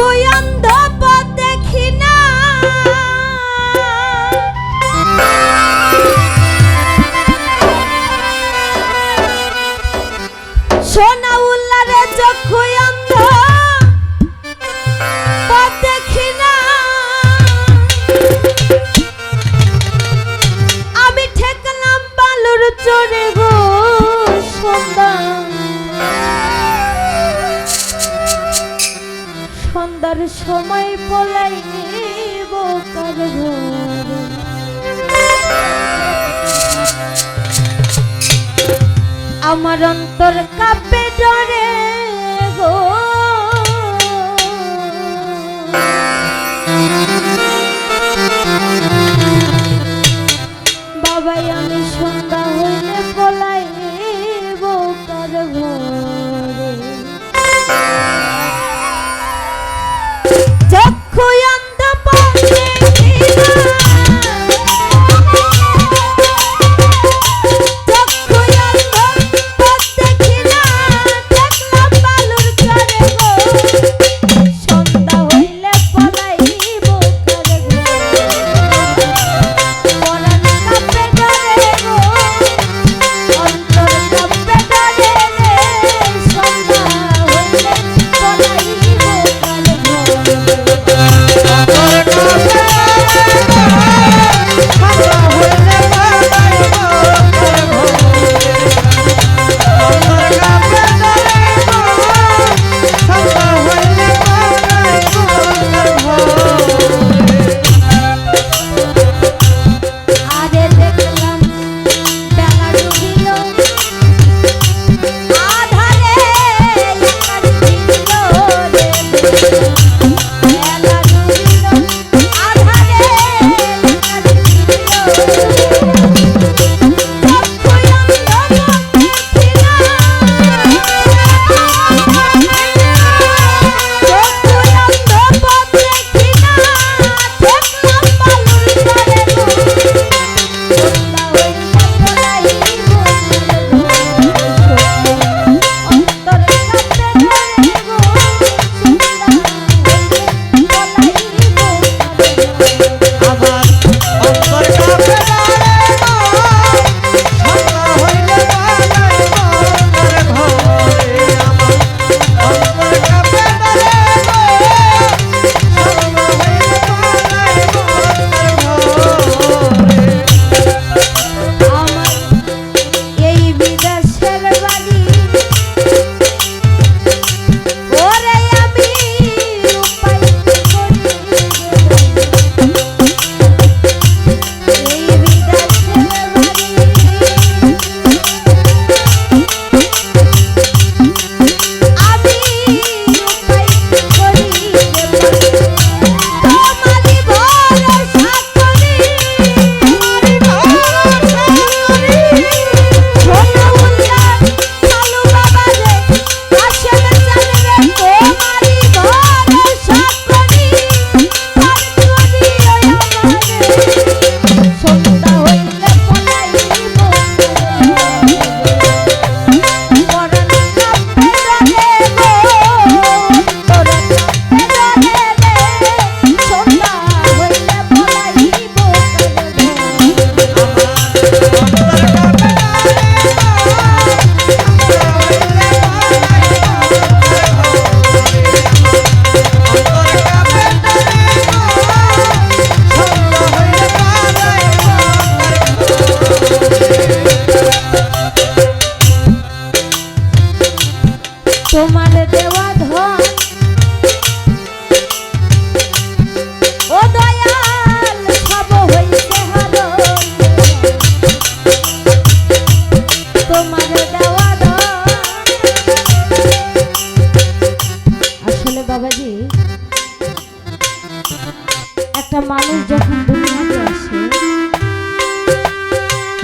Juan সময় পলাই নিব পারব আমার অন্তর কাপে ডরে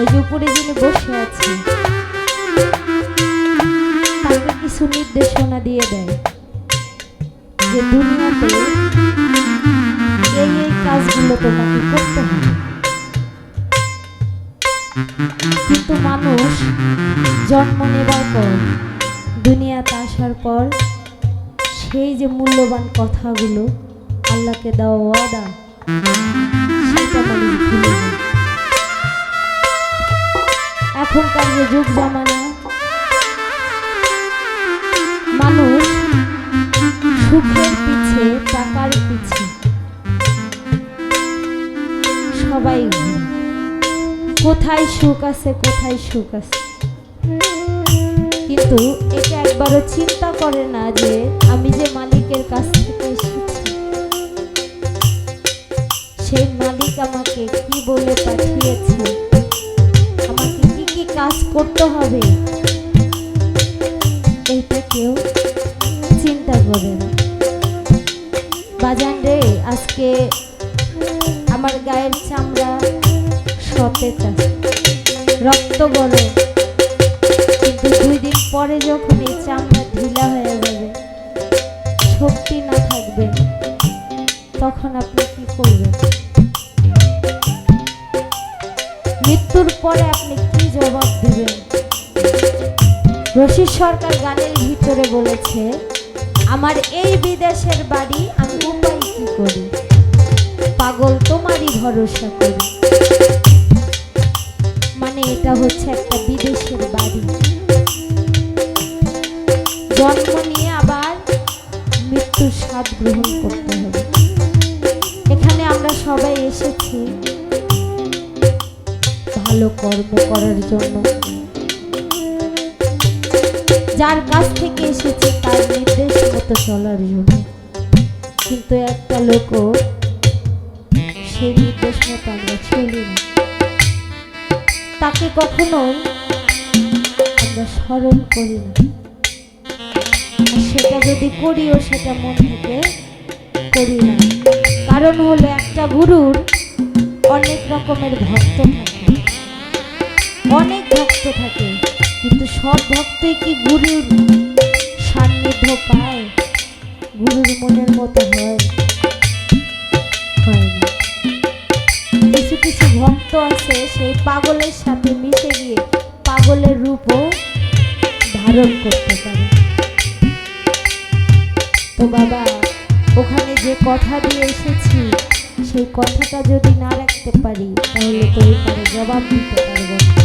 ওই উপরে যিনি বসে আছে কিছু নির্দেশনা দিয়ে দেয় যে দুনিয়াতে এই এই কাজগুলো তোমাকে করতে হবে। জন্ম নেবার পর দুনিয়াতে আসার পর, সেই যে মূল্যবান কথাগুলো আল্লাহকে দেওয়া ওয়াদা এখনকার যে যুগ জমানা, মানুষ সুখের পিছে, টাকার পিছে, সবাই কোথায় সুখ আছে, কোথায় সুখ আছে? কিন্তু এটা একবারও চিন্তা করে না যে আমি যে মালিকের কাছ থেকে এসেছি। সেই মালিক আমাকে কি বলে পাঠিয়েছে? আমাকে কি কি কাজ করতে হবে শক্তি না থাকবে, তখন আপনি কি করবেন? মৃত্যুর পরে আপনি কি জবাব দিবেন? রশিদ সরকার গানের ভিতরে বলেছে, আমার এই বিদেশের বাড়ি, আমি উপায় কি করি? পাগল তোমারই ভরসা করি। মানে এটা হচ্ছে একটা বিদেশের বাড়ি। জন্ম স্বাদ গ্রহণ করতে হবে। এখানে আমরা সবাই এসেছি ভালো কর্ম করার জন্য। যার কাছ থেকে এসেছি তার নির্দেশ মতো চলার জন্য। কিন্তু একটা লোকও সেই নির্দেশ মতো আমরা চলি না তাকে কখনোই আমরা স্মরণ করি না। সেটা যদি করিও, সেটা মন থেকে করি না। কারণ হলো একটা গুরুর অনেক রকমের ভক্ত থাকে। অনেক ভক্ত থাকে, কিন্তু সব ভক্তই কি গুরুর সান্নিধ্য পায়? গুরুর মনের মতো হয়? কিছু কিছু ভক্ত আছে, সেই পাগলের সাথে মিশে গিয়ে পাগলের রূপও ধারণ করতে পারে। তো বাবা, ওখানে যে কথা দিয়ে এসেছি, সেই কথাটা যদি না রাখতে পারি, তাহলে তো জবাব দিতে পারব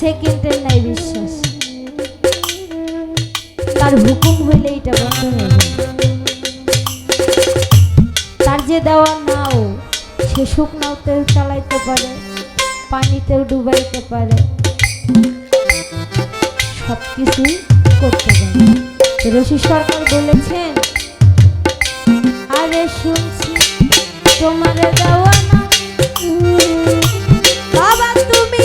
সেকেন্ডের নাই বিশ্বাস। তার হুকুম হইলে এটা বন্ধ হয়ে তার যে দেওয়া নাও, সে শুকনাওতেও চালাইতে পারে পানিতেও ডুবাইতে পারে। সব কিছুই করতে পারে। রশি সরকার বলেছেন, আরে শুনছি তোমার দেওয়া না বাবা, তুমি